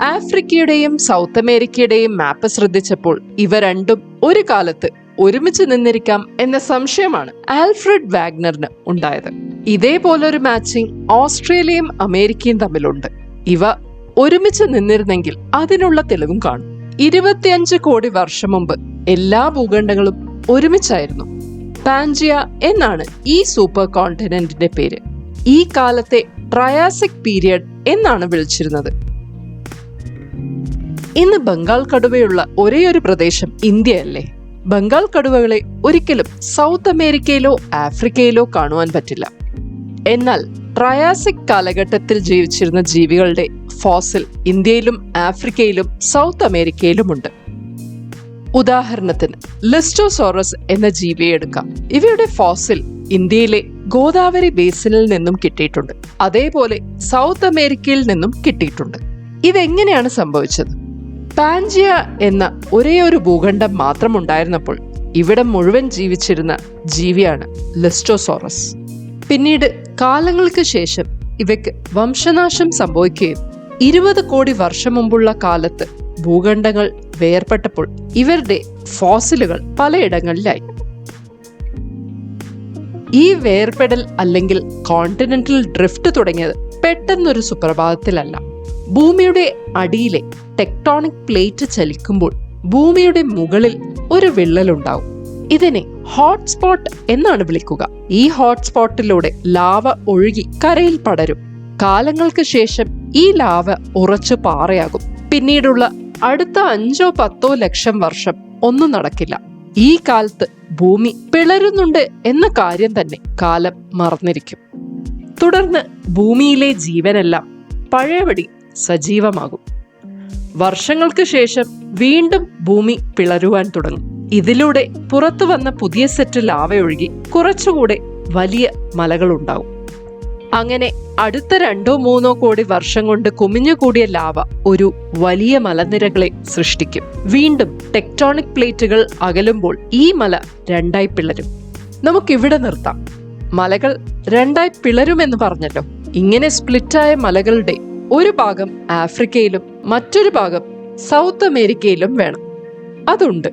ആഫ്രിക്കയുടെയും south അമേരിക്കയുടെയും മാപ്പ് ശ്രദ്ധിച്ചപ്പോൾ ഇവ രണ്ടും ഒരു കാലത്ത് ഒരുമിച്ച് നിന്നിരിക്കാം എന്ന സംശയമാണ് ആൽഫ്രഡ് വാഗ്നറിന് ഉണ്ടായത്. ഇതേപോലൊരു മാച്ചിങ് ഓസ്ട്രേലിയയും അമേരിക്കയും തമ്മിലുണ്ട്. ഇവ ഒരുമിച്ച് നിന്നിരുന്നെങ്കിൽ അതിനുള്ള തെളിവും കാണും. ഇരുപത്തിയഞ്ച് കോടി വർഷം മുമ്പ് എല്ലാ ഭൂഖണ്ഡങ്ങളും ഒരുമിച്ചായിരുന്നു. പാൻജിയ എന്നാണ് ഈ സൂപ്പർ കോണ്ടിനെന്റിന്റെ പേര്. ഈ കാലത്തെ ട്രയാസിക് പീരിയഡ് എന്നാണ് വിളിച്ചിരുന്നത്. ഇന്ന് ബംഗാൾ കടുവയുള്ള ഒരേയൊരു പ്രദേശം ഇന്ത്യയല്ലേ. ബംഗാൾ കടുവകളെ ഒരിക്കലും സൗത്ത് അമേരിക്കയിലോ ആഫ്രിക്കയിലോ കാണുവാൻ പറ്റില്ല. എന്നാൽ ട്രയാസിക് കാലഘട്ടത്തിൽ ജീവിച്ചിരുന്ന ജീവികളുടെ ഫോസിൽ ഇന്ത്യയിലും ആഫ്രിക്കയിലും സൗത്ത് അമേരിക്കയിലുമുണ്ട്. ഉദാഹരണത്തിന് ലിസ്റ്റോസോറസ് എന്ന ജീവിയെ എടുക്കാം. ഇവയുടെ ഫോസിൽ ഇന്ത്യയിലെ ഗോദാവരി ബേസിനിൽ നിന്നും കിട്ടിയിട്ടുണ്ട്. അതേപോലെ സൗത്ത് അമേരിക്കയിൽ നിന്നും കിട്ടിയിട്ടുണ്ട്. ഇതെങ്ങനെയാണ് സംഭവിച്ചത്? പാൻജിയ എന്ന ഒരേ ഒരു ഭൂഖണ്ഡം മാത്രം ഉണ്ടായിരുന്നപ്പോൾ ഇവിടെ മുഴുവൻ ജീവിച്ചിരുന്ന ജീവിയാണ് ലെസ്റ്റോസോറസ്. പിന്നീട് കാലങ്ങൾക്ക് ശേഷം ഇവയ്ക്ക് വംശനാശം സംഭവിക്കുകയും ഇരുപത് കോടി വർഷം മുമ്പുള്ള കാലത്ത് ഭൂഖണ്ഡങ്ങൾ വേർപെട്ടപ്പോൾ ഇവരുടെ ഫോസിലുകൾ പലയിടങ്ങളിലായി. ഈ വേർപെടൽ അല്ലെങ്കിൽ കോണ്ടിനെന്റൽ ഡ്രിഫ്റ്റ് തുടങ്ങിയത് പെട്ടെന്നൊരു സുപ്രഭാതത്തിലല്ല. ഭൂമിയുടെ അടിയിലെ ടെക്ടോണിക് പ്ലേറ്റ് ചലിക്കുമ്പോൾ ഭൂമിയുടെ മുകളിൽ ഒരു വിള്ളലുണ്ടാവും. ഇതിനെ ഹോട്ട്സ്പോട്ട് എന്നാണ് വിളിക്കുക. ഈ ഹോട്ട്സ്പോട്ടിലൂടെ ലാവ ഒഴുകി കരയിൽ പടരും. കാലങ്ങൾക്ക് ശേഷം ഈ ലാവ ഉറച്ചു പാറയാകും. പിന്നീടുള്ള അടുത്ത അഞ്ചോ പത്തോ ലക്ഷം വർഷം ഒന്നും നടക്കില്ല. ഈ കാലത്ത് ഭൂമി പിളരുന്നുണ്ട് എന്ന കാര്യം തന്നെ കാലം മറന്നിരിക്കും. തുടർന്ന് ഭൂമിയിലെ ജീവനെല്ലാം പഴയപടി സജീവമാകും. വർഷങ്ങൾക്ക് ശേഷം വീണ്ടും ഭൂമി പിളരുവാൻ തുടങ്ങും. ഇതിലൂടെ പുറത്തു വന്ന പുതിയ സെറ്റ് ലാവ ഒഴുകി കുറച്ചുകൂടെ വലിയ മലകളുണ്ടാവും. അങ്ങനെ അടുത്ത രണ്ടോ മൂന്നോ കോടി വർഷം കൊണ്ട് കുമിഞ്ഞുകൂടിയ ലാവ ഒരു വലിയ മലനിരകളെ സൃഷ്ടിക്കും. വീണ്ടും ടെക്ടോണിക് പ്ലേറ്റുകൾ അകലുമ്പോൾ ഈ മല രണ്ടായി പിളരും. നമുക്കിവിടെ നിർത്താം. മലകൾ രണ്ടായി പിളരുമെന്ന് പറഞ്ഞല്ലോ. ഇങ്ങനെ സ്പ്ലിറ്റായ മലകളുടെ ഒരു ഭാഗം ആഫ്രിക്കയിലും മറ്റൊരു ഭാഗം സൗത്ത് അമേരിക്കയിലും വേണം. അതുണ്ട്.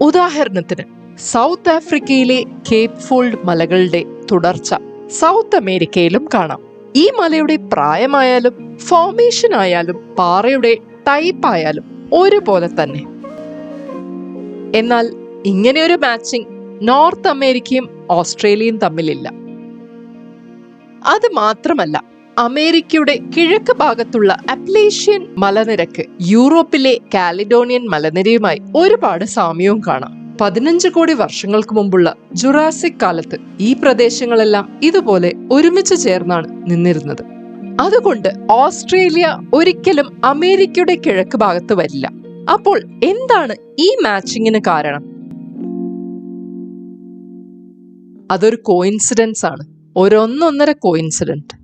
ഉദാഹരണത്തിന് സൗത്ത് ആഫ്രിക്കയിലെ കേപ്പ് ഫോൾഡ് മലകളുടെ തുടർച്ച സൗത്ത് അമേരിക്കയിലും കാണാം. ഈ മലയുടെ പ്രായമായാലും ഫോമേഷൻ ആയാലും പാറയുടെ ടൈപ്പ് ആയാലും ഒരുപോലെ തന്നെ. എന്നാൽ ഇങ്ങനെയൊരു മാച്ചിങ് നോർത്ത് അമേരിക്കയും ഓസ്ട്രേലിയയും തമ്മിലില്ല. അത് മാത്രമല്ല അമേരിക്കയുടെ കിഴക്ക് ഭാഗത്തുള്ള അപ്ലേഷ്യൻ മലനിരക്ക് യൂറോപ്പിലെ കാലിഡോണിയൻ മലനിരയുമായി ഒരുപാട് സാമ്യവും കാണാം. പതിനഞ്ച് കോടി വർഷങ്ങൾക്ക് മുമ്പുള്ള ജുറാസിക് കാലത്ത് ഈ പ്രദേശങ്ങളെല്ലാം ഇതുപോലെ ഒരുമിച്ച് ചേർന്നാണ് നിന്നിരുന്നത്. അതുകൊണ്ട് ഓസ്ട്രേലിയ ഒരിക്കലും അമേരിക്കയുടെ കിഴക്ക് ഭാഗത്ത് വരില്ല. അപ്പോൾ എന്താണ് ഈ മാച്ചിങ്ങിന് കാരണം? അതൊരു കോയിൻസിഡൻസ് ആണ്. ഒരൊന്നൊന്നര കോയിൻസിഡന്റ്